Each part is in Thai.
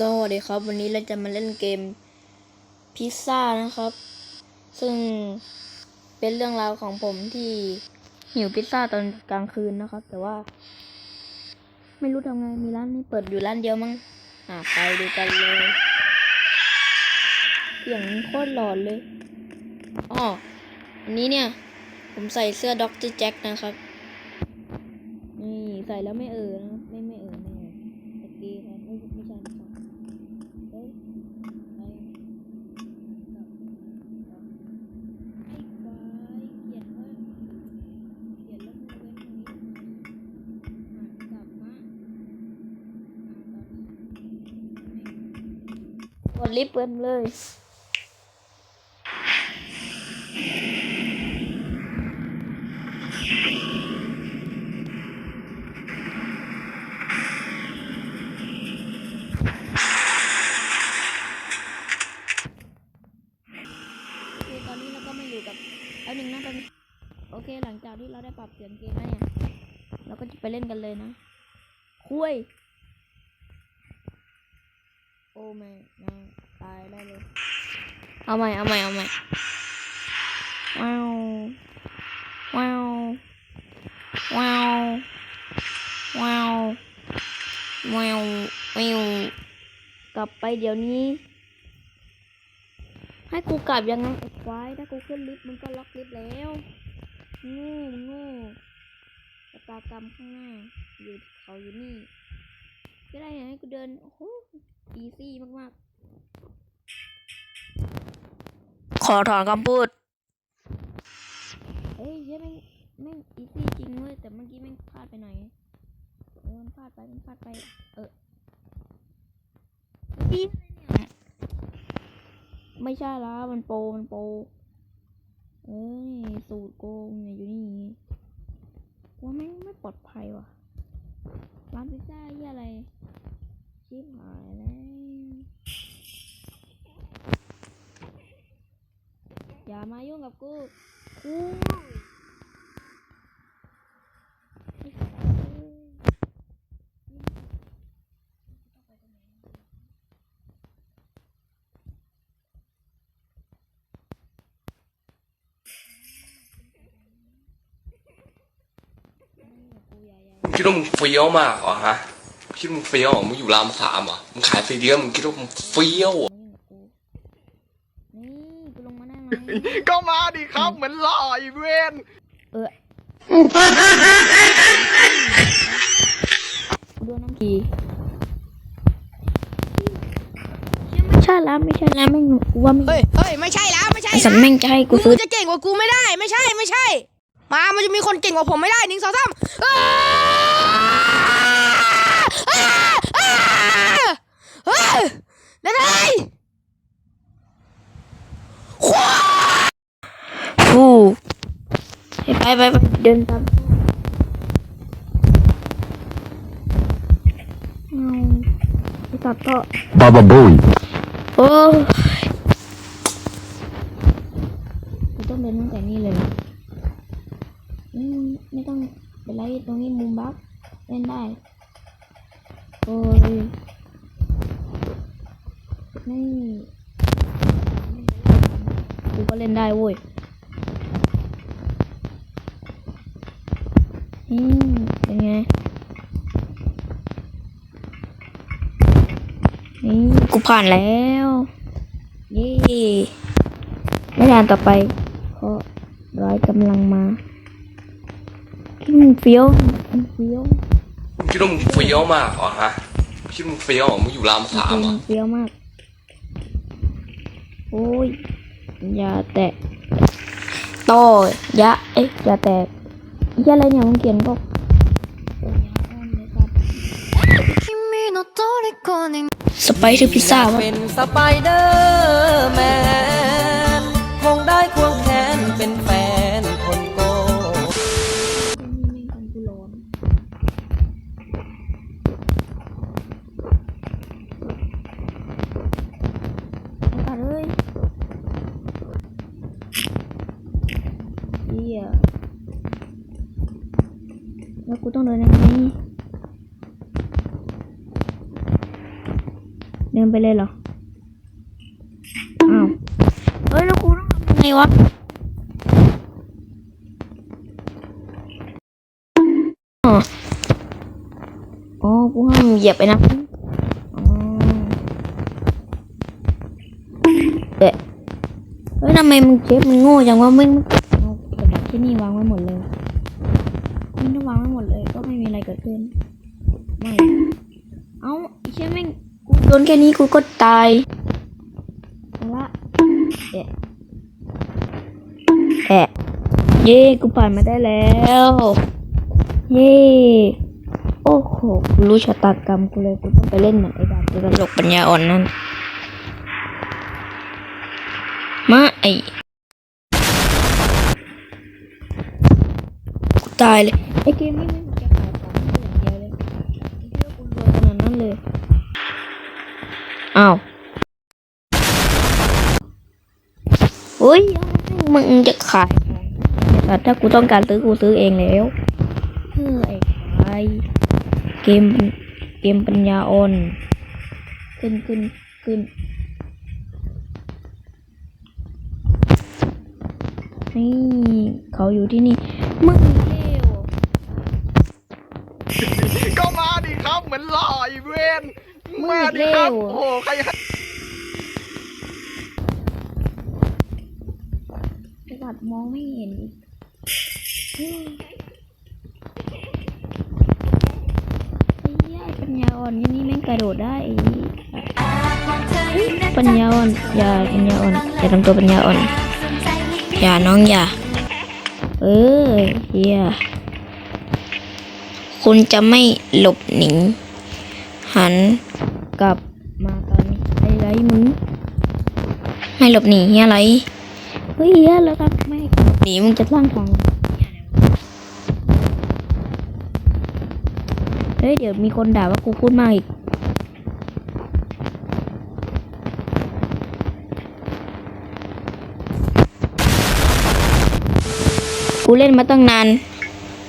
สวัสดีครับ วันนี้เราจะมาเล่นเกมพิซซ่านะครับ ซึ่งเป็นเรื่องราวของผมที่หิวพิซซ่าตอนกลางคืนนะครับ แต่ว่า ไม่รู้ทำไงมีร้านนี้เปิดอยู่ร้านเดียวมั้งอ่าไปดูกันเลยเสียงโคตรหลอนเลยอ๋ออันนี้เนี่ย ผมใส่เสื้อด็อกเตอร์แจ็คนะครับ นี่ใส่แล้วไม่เออนะครับไม่ไม่เออไม่เออตะกี้ครับไม่ไม่ใช่ไม่ใช่เฮ้ยไปกลับกลับไอ้ควายเกลียดมากเกลียดแล้วมึงเว้นตรงนี้ทำไมอะกลับมาอะตอนนี้ก ดลิฟต์เปิดเลยโอตอนนี้เราก็ไมาอยู่กับเอาหนึ่งนะตอนนี้โอเคหลังจากที่เราได้ปรับเสียงเกมแล้วเนี่ย เราก็จะไปเล่นกันเลยนะ คุย โอ้ไม่นะตายได้เลย เอาใหม่เอาใหม่เอาใหม่ว้าวว้าวว้าวว้าวว้าวว้าวกลับไปเดี๋ยวนี้ ให้กูกลับยังไงไอ้ควายถ้ากูขึ้นลิฟต์มึงก็ล็อกลิฟต์แล้วโง่มึงโง่ชะตากรรมข้างหน้าอยู่เขาอยู่นี่ก็ได้ให้กูเดินโอ้โห อีซี่มากๆ ขอถอนคำพูดเอ้ยเฮ้ยแม่งแม่งอีซี่จริงเว้ยแต่เมื่อกี้แม่งพลาดไปหน่อยเออมันพลาดไปมันพลาดไป เอออีอะไรเนี่ยไม่ใช่ละมันโปรมันโปรเอ้ยสูตรโกงเนี่ยอยู่นี่ ว่าไม่งไม่ปลอดภัยว่ะ ร้านพิซซ่าเหียอะไร ชิบหายแล้ว อย่ามายุ่งกับกูกูไอ้สัสเอ้ย กูอย่าอย่า มึง คิดว่ามึงเฟี้ยวมากเหรอฮะคิดว่ามึงเฟี้ยวเหรอมึงอยู่รามสามเหรอมึงขายไฟเดียวมึงคิดว่ามึงเฟี้ยวเหรอมายุ่งกับกูนี่กูลงมาได้ไหมก็มาดิครับเหมือนหล่ออีเวนเออกูโดนน้ำทีไม่ใช่แล้วไม่ใช่แล้วไม่งกูว่าไม่เฮ้ยเฮ้ยไม่ใช่แล้วไม่ใช่ไอสันนะแม่งจะให้กูมึซื้องจะเก่งกว่ากูไม่ได้ ไม่ใช่ไม่ใช่ มามันจะมีคนเก่งกว่าผมไม่ได้หนึ่งสองสามอ้าอ้าอ้า เฮ้ยนั่นไงฟูไปไปไปเดินตามเอาไอสัตว์ก็ Baba Boy. โอ้ยกูต้องเดินตั้งแต่นี่เลยเหรออืมไม่ต้องเป็นไรตรงนี้มุมบักเล่นได้ โอ้ย นี่กูก็เล่นได้เว้ยอืมเป็นไง นี่กูผ่านแล้วเย่ไม่นานต่อไป เพราะร้อยกำลังมาคิดมึงเฟี้ยวมันเฟี้ยวมึงคิดว่ามึงเฟี้ยวมากเหรอฮะคิดว่ามึงเฟี้ยวเหรอมึงอยู่รามสามเหรอ เฟี้ยวมาก โอ้ยอย่าแตะโต่อยะเอ๊ะอย่าแตะยะอะไรเนี่ยมึงเขียนบอกสไปเดอร์พิซซ่าเป็นสไปเดอร์แมนคงได้ควงแขนเป็นแฟน กูต้องเดินยังไงเดินไปเลยเหรอ อ้าว เฮ้ย แล้วกูต้องทำยังไงวะอ๋ออ๋อ กูห้ามเหยียบไปนะอ๋อเอ๊ะเฮ้ยทำไมมึงเชฟมึงโง่จังว่ามึงเอากระดาษที่นี่วางไว้หมดเลยมึงต้องวางไว้หมดเลย ก็ไม่มีอะไรเกิดขึ้น ไม่ เอาไอ้เชี่ยแม่งกู โดนแค่นี้กูก็ตายเอาละเอะแอะเย่กูผ่านมาได้แล้ว เย่โอ้โหกูรู้ชะตากรรมกูเลยกูต้องไปเล่นเหมือนไอ้ดาบตัวตลกปัญญาอ่อนนั่นมาไอ้กูตายเลยไอ้เกมนี้มัน อ้าวเฮ้ยมึงจะขายของแต่ถ้ากูต้องการซื้อกูซื้อเองแล้วเฮ้ยไอ้ควายเกมเกมปัญญาอ่อนขึ้นขึ้นขึ้นนี่เขาอยู่ที่นี่มึงเร็วก็มาดิครับเหมือนหล่ออีเวน มาดิครับโอ้โหใครให้ไอ้สัตว์มองไม่เห็นอีกเฮ้ยไอ้เหี้ยไอ้ปัญญาอ่อนอยังนี้แม่งกระโดดได้ไอ้เหี้ยปัญญาอ่อนอย่าปัญญาอ่อนอย่าทำตัวปัญญาอ่อนอย่าน้องอย่าเออเฮียคุณจะไม่หลบหนีหัน กลับมาตอนนี้ไอ้ไรมึงไม่หลบหนีเฮียอะไรเฮ้ยเฮียแล้วครับไม่หนีมึงจะสร้างทางเฮ้ยเดี๋ยวมีคนด่าว่ากูพูดมากอีกกูเล่นมาตั้งนาน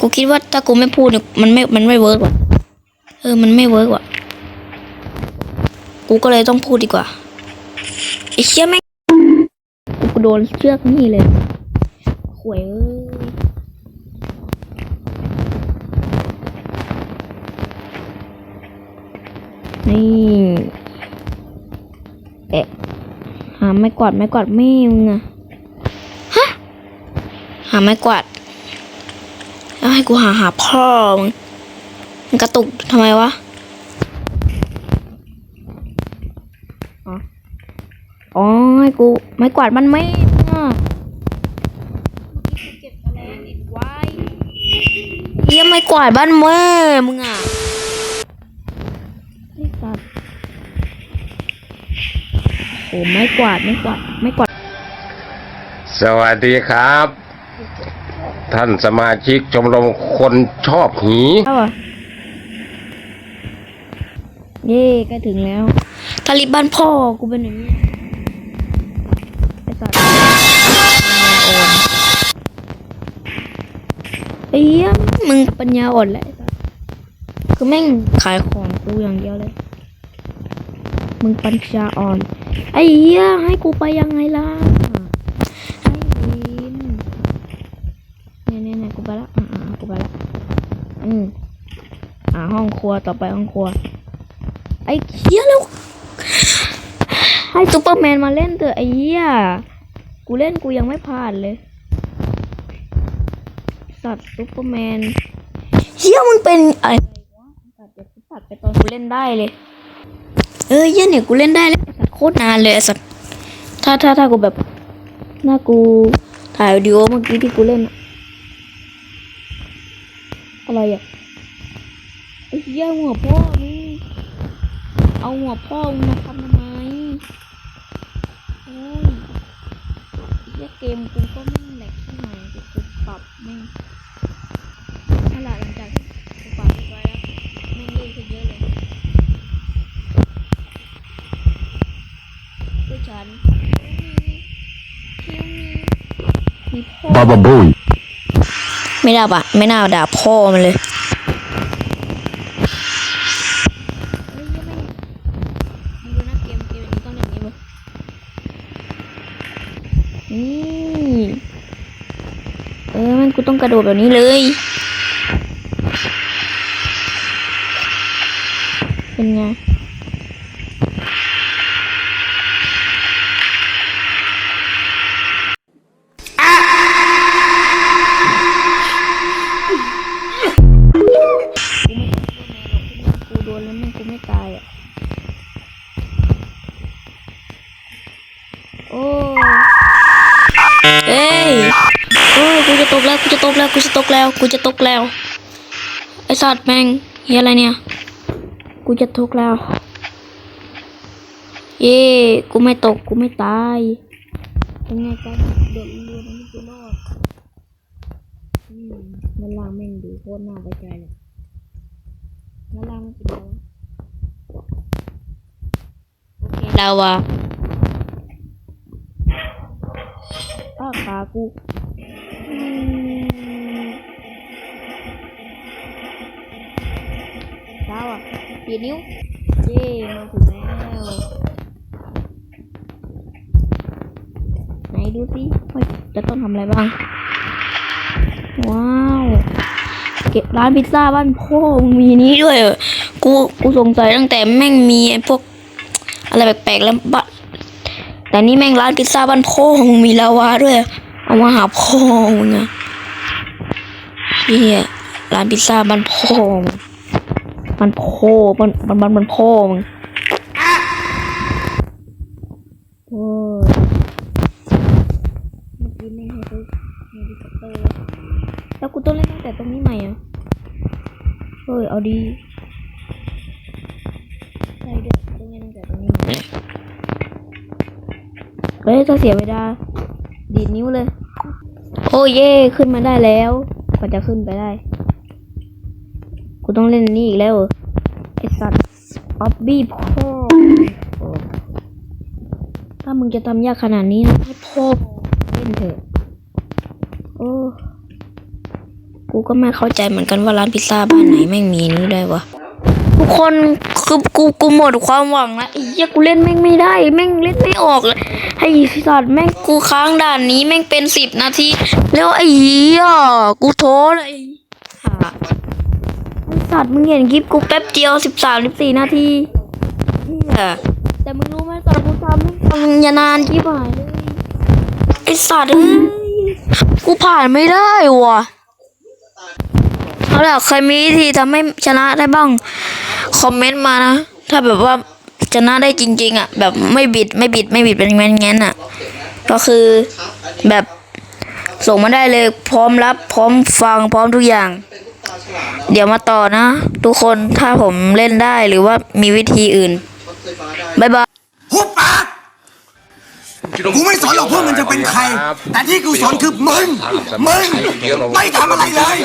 กูคิดว่าถ้ากูไม่พูดเนี่ยมันไม่ มันไม่เวิร์กว่ะ เออ มันไม่เวิร์กว่ะ กูก็เลยต้องพูดดีกว่าไอ้เชี่ยแม่งกูโดนเชือกนี่เลยข่วยเอ้ยนี่เอ๊ะหาไม้กวาดไม้กวาดแม่มึงอะฮะหาไม้กวาดแล้วให้กูหาหาพ่อมึงมันกระตุกทำไมวะ อ๋อ อ๋อให้กูไม้กวาดมันไม่อะเก็บแมลงอีกไว้เยี่ยไม้กวาดบ้านแม่มึงอะไอ้สัตว์โอ้ไม้กวาดไม้กวาดไม้กวาด สวัสดีครับ ท่านสมาชิกชมรมคนชอบหีเอาอะเย่ใกล้ถึงแล้วทาริบ้านพ่อกูเป็นอย่างนี้ ไอ้เหี้ยมึงปัญญาอ่อนแหละคือแม่งขายของกูอย่างเดียวเลย มึงปัญญาอ่อน ไอ้เหี้ยให้กูไปยังไงล่ะไอ้วินเนี่ยเนี่ยเนี่ยกูไปละอ่าๆกูไปละอืมอ่าห้องครัวต่อไปห้องครัว ไอ้เหี้ยแล้วให้ซูเปอร์แมนมาเล่นเถอะไอ้เหี้ยกูเล่นกูยังไม่ผ่านเลย สัตว์ซูเปอร์แมนเหี้ยมึงเป็นอะไรวะสัตว์เดี๋ยวกูตัดไปตอนกูเล่นได้เลย เออเหี้ยเนี่ยกูเล่นได้แล้วสัตว์โคตรนานเลยสัตว์ถ้าถ้าถ้ากูแบบถ้ากูถ่ายวิดีโอเมื่อกี้ที่กูเล่นอะอะไรอะไอ้เหี้ยหัวพ่อมึงเอาหัวพ่อมึงมาทำทำไมโอ้ยไอ้เหี้ยเกมกูก็ไม่แหลกที่ไหนกูปรับแม่ง บาบาบูไม่น่าปะไม่น่าด่าพ่อมันเลยนี่เออมันกูต้องกระโดดแบบนี้เลย เป็นไง เอ้ยโอ้กูจะตกแล้วกูจะตกแล้วกูจะตกแล้วกูจะตกแล้วไอสัตว์แม่งเฮียอะไรเนี่ยกูจะตกแล้ว เย้กูไม่ตกกูไม่ตายเป็นไงกันโดดเรือมันไม่กูรอดมันล่างแม่งดูโคตรน่าไว้ใจเลยแล้วล่างมันเป็นอะไรวโอเคลาวาอ้าขากูอืมดาวอะเปียนิ้วเย่มาถึงแล้วไหนดูสิเฮ้ยจะต้องทำอะไรบ้าง ว้าว เก็บร้านพิซซ่าบ้านพ่อมึงมีนี้ด้วยเหรอกูกูสงสัยตั้งแต่แม่งมีไอ้พวกอะไรแปลกๆแล้วบะ แต่นี่แม่งร้านพิซซ่าบ้านพ่อมึงมีลาวาด้วย เอามาหาพ่อมึงอะเฮียร้านพิซซ่าบ้านพ่อมึงมันพ่อมันมันมันมันพ่อมึงโอ้ยเมื่อกี้แม่งให้ซื้อเฮลิคอปเตอร์แล้วกูต้องเล่นตั้งแต่ตรงนี้ใหม่อะเฮ้ยเอาดี้ยถ้าเสียเวลาดีดนิ้วเลย โอ้เย่ขึ้นมาได้แล้วกว่าจะขึ้นไปได้ กูต้องเล่นนี่อีกแล้วไอสัตว์ออบบี้พ่อ ถ้ามึงจะทำยากขนาดนี้นะให้พ่อเล่นเถอะ โอ้ กูก็ไม่เข้าใจเหมือนกันว่าร้านพิซซ่าบ้านไหนแม่งมีนี้ได้วะทุกคน คือกูกูหมดความหวังละไอ้เหี้ยกูเล่นแม่งไม่ได้ แม่งเล่นไม่ออกเลยไอ้สัตว์แม่งกูค้างด่านนี้แม่งเป็นสิบนาทีแล้วไอ้เหี้ยกูโทษเลยห่าไอ้สัตว์มึงเห็นคลิปกูแป๊บเดียวสิบสามสิบสี่นาทีเหี้ยแต่มึงรู้ไหมตอนกูทำแม่งทำยานานที่ผ่านเลยไอ้สัตว์เอ้ยกูผ่านไม่ได้ว่ะเอาล่ะใครมีวิธีทำให้ชนะได้บ้าง คอมเมนต์มานะ ถ้าแบบว่าชนะได้จริง ๆ อะ แบบไม่บิดไม่บิดไม่บิดเป็นแงั้นๆอะ ก็คือแบบส่งมาได้เลยพร้อมรับพร้อมฟังพร้อมทุกอย่าง เดี๋ยวมาต่อนะ ทุกคนถ้าผมเล่นได้หรือว่ามีวิธีอื่นบ๊ายบายหุบปากกูไม่สนหรอกพวกมันจะเป็นใคร แต่ที่กูสนคือมึงมึงไม่ทำอะไรเลย